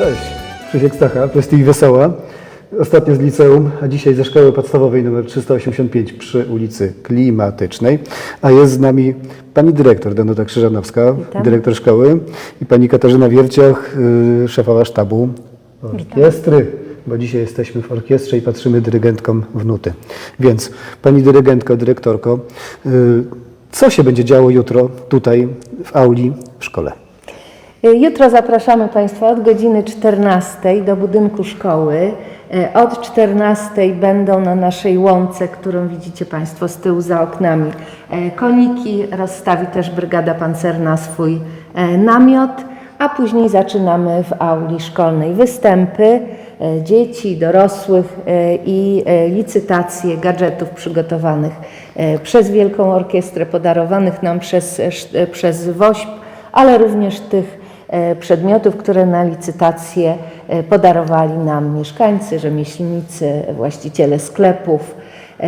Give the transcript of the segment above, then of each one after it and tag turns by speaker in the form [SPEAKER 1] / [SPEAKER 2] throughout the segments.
[SPEAKER 1] Cześć, Krzysiek Stacha, Prestige Wesoła. Ostatnio z liceum, a dzisiaj ze szkoły podstawowej nr 385 przy ulicy Klimatycznej. A jest z nami pani dyrektor Danuta Krzyżanowska,
[SPEAKER 2] Witam.
[SPEAKER 1] dyrektor szkoły i pani Katarzyna Wierciach, y, szefowa sztabu orkiestry, bo dzisiaj jesteśmy w orkiestrze i patrzymy dyrygentkom w nuty. Więc pani dyrygentko, dyrektorko, y, co się będzie działo jutro tutaj w auli w szkole?
[SPEAKER 2] Jutro zapraszamy Państwa od godziny 14 do budynku szkoły. E, Od 14 będą na naszej łące, którą widzicie Państwo z tyłu za oknami, e, koniki. Rozstawi też Brygada Pancerna swój namiot, a później zaczynamy w auli szkolnej występy dzieci, dorosłych i licytacje gadżetów przygotowanych przez Wielką Orkiestrę, podarowanych nam przez, przez WOŚP, ale również tych przedmiotów, które na licytację e, podarowali nam mieszkańcy, rzemieślnicy, właściciele sklepów, e,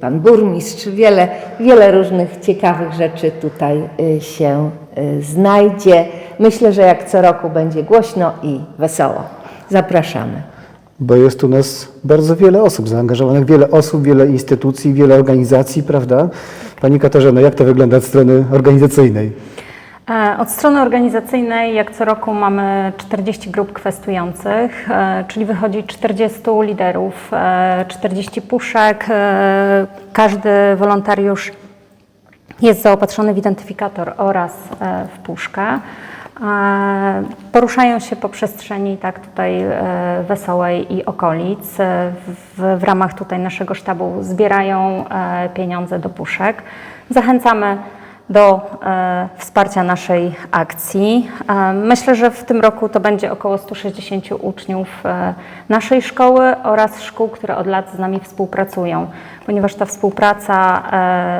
[SPEAKER 2] pan burmistrz. Wiele, wiele różnych ciekawych rzeczy tutaj e, się e, znajdzie. Myślę, że jak co roku będzie głośno i wesoło. Zapraszamy.
[SPEAKER 1] Bo jest u nas bardzo wiele osób zaangażowanych, wiele osób, wiele instytucji, wiele organizacji, prawda? Pani Katarzyna, jak to wygląda od strony organizacyjnej?
[SPEAKER 3] E, Od strony organizacyjnej, jak co roku, mamy 40 grup kwestujących, e, czyli wychodzi 40 liderów, e, 40 puszek. e, Każdy wolontariusz jest zaopatrzony w identyfikator oraz w puszkę. Poruszają się po przestrzeni tak tutaj Wesołej i okolic. W, w ramach tutaj naszego sztabu zbierają pieniądze do puszek. Zachęcamy do e, wsparcia naszej akcji. E, myślę, że w tym roku to będzie około 160 uczniów e, naszej szkoły oraz szkół, które od lat z nami współpracują, ponieważ ta współpraca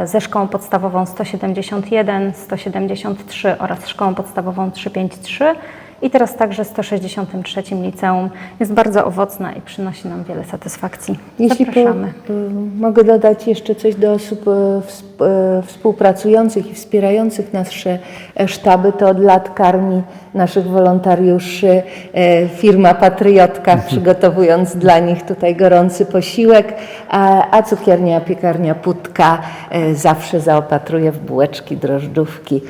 [SPEAKER 3] ze szkołą podstawową 171, 173 oraz szkołą podstawową 353 i teraz także 163 liceum jest bardzo owocna i przynosi nam wiele satysfakcji.
[SPEAKER 2] Jeśli po,
[SPEAKER 3] Zapraszamy.
[SPEAKER 2] y, mogę dodać jeszcze coś do osób y, wsp- y, współpracujących i wspierających nasze e, sztaby, to od lat karmi naszych wolontariuszy e, firma Patriotka, przygotowując dla nich tutaj gorący posiłek, a, a cukiernia, piekarnia Putka e, zawsze zaopatruje w bułeczki, drożdżówki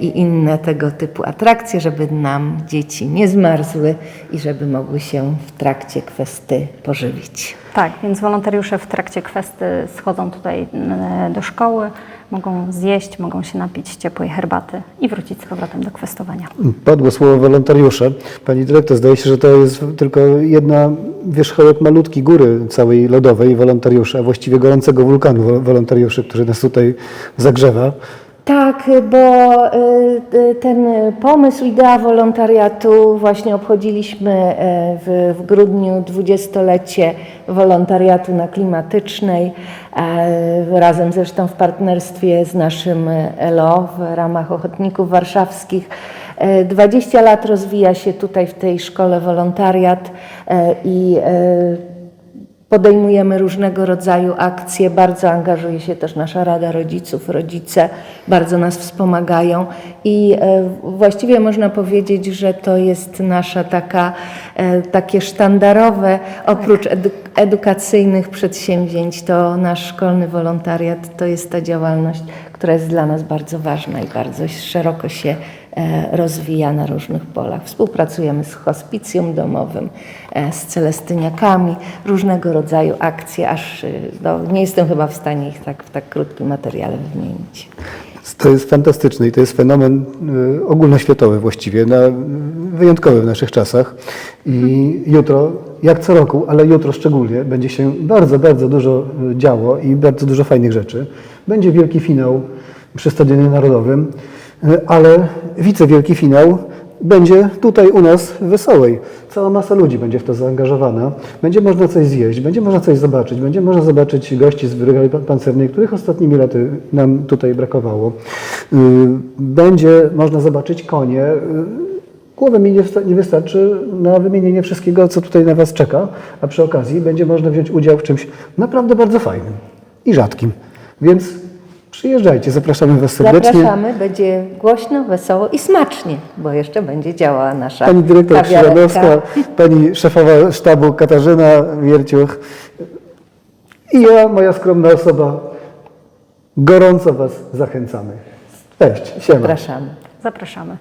[SPEAKER 2] i inne tego typu atrakcje, żeby nam dzieci nie zmarzły i żeby mogły się w trakcie kwesty pożywić.
[SPEAKER 3] Tak, więc wolontariusze w trakcie kwesty schodzą tutaj e, do szkoły, mogą zjeść, mogą się napić ciepłej herbaty i wrócić z powrotem do kwestowania.
[SPEAKER 1] Padło słowo wolontariusze. Pani dyrektor, zdaje się, że to jest tylko jedna wierzchołek malutki góry całej lodowej wolontariuszy, a właściwie gorącego wulkanu wo- wolontariuszy, który nas tutaj zagrzewa.
[SPEAKER 2] Tak, bo y, y, ten pomysł, idea wolontariatu właśnie obchodziliśmy e, w, w grudniu dwudziestolecie wolontariatu na klimatycznej, e, razem zresztą w partnerstwie z naszym ELO w ramach Ochotników Warszawskich. E, 20 lat rozwija się tutaj w tej szkole wolontariat e, i e, Podejmujemy różnego rodzaju akcje, bardzo angażuje się też nasza Rada Rodziców, rodzice bardzo nas wspomagają i e, właściwie można powiedzieć, że to jest nasza taka, e, takie sztandarowe, oprócz edu, edukacyjnych przedsięwzięć, to nasz szkolny wolontariat to jest ta działalność, która jest dla nas bardzo ważna i bardzo szeroko się rozwija na różnych polach. Współpracujemy z hospicjum domowym, e, z celestyniakami, różnego rodzaju akcje, aż y, no, nie jestem chyba w stanie ich tak w tak krótkim materiale wymienić.
[SPEAKER 1] To jest fantastyczne i to jest fenomen ogólnoświatowy właściwie, na, wyjątkowy w naszych czasach. I jutro, jak co roku, ale jutro szczególnie, będzie się bardzo, bardzo dużo działo i bardzo dużo fajnych rzeczy. Będzie wielki finał przy Stadionie Narodowym, y, ale wicewielki finał będzie tutaj u nas w Wesołej. Cała masa ludzi będzie w to zaangażowana. Będzie można coś zjeść, będzie można coś zobaczyć, będzie można zobaczyć gości z brygady pan- pancernej, których ostatnimi laty nam tutaj brakowało. Y, Będzie można zobaczyć konie. Y, Głowy mi nie wystarczy na wymienienie wszystkiego, co tutaj na Was czeka, a przy okazji będzie można wziąć udział w czymś naprawdę bardzo fajnym i rzadkim. Więc Przyjeżdżajcie, zapraszamy Was serdecznie.
[SPEAKER 2] Zapraszamy, będzie głośno, wesoło i smacznie, bo jeszcze będzie działała nasza
[SPEAKER 1] Pani dyrektor. Krzyżanowska, pani szefowa sztabu Katarzyna Wierciuch i ja, moja skromna osoba, gorąco Was zachęcamy. Cześć, siema.
[SPEAKER 2] Zapraszamy.
[SPEAKER 3] Zapraszamy.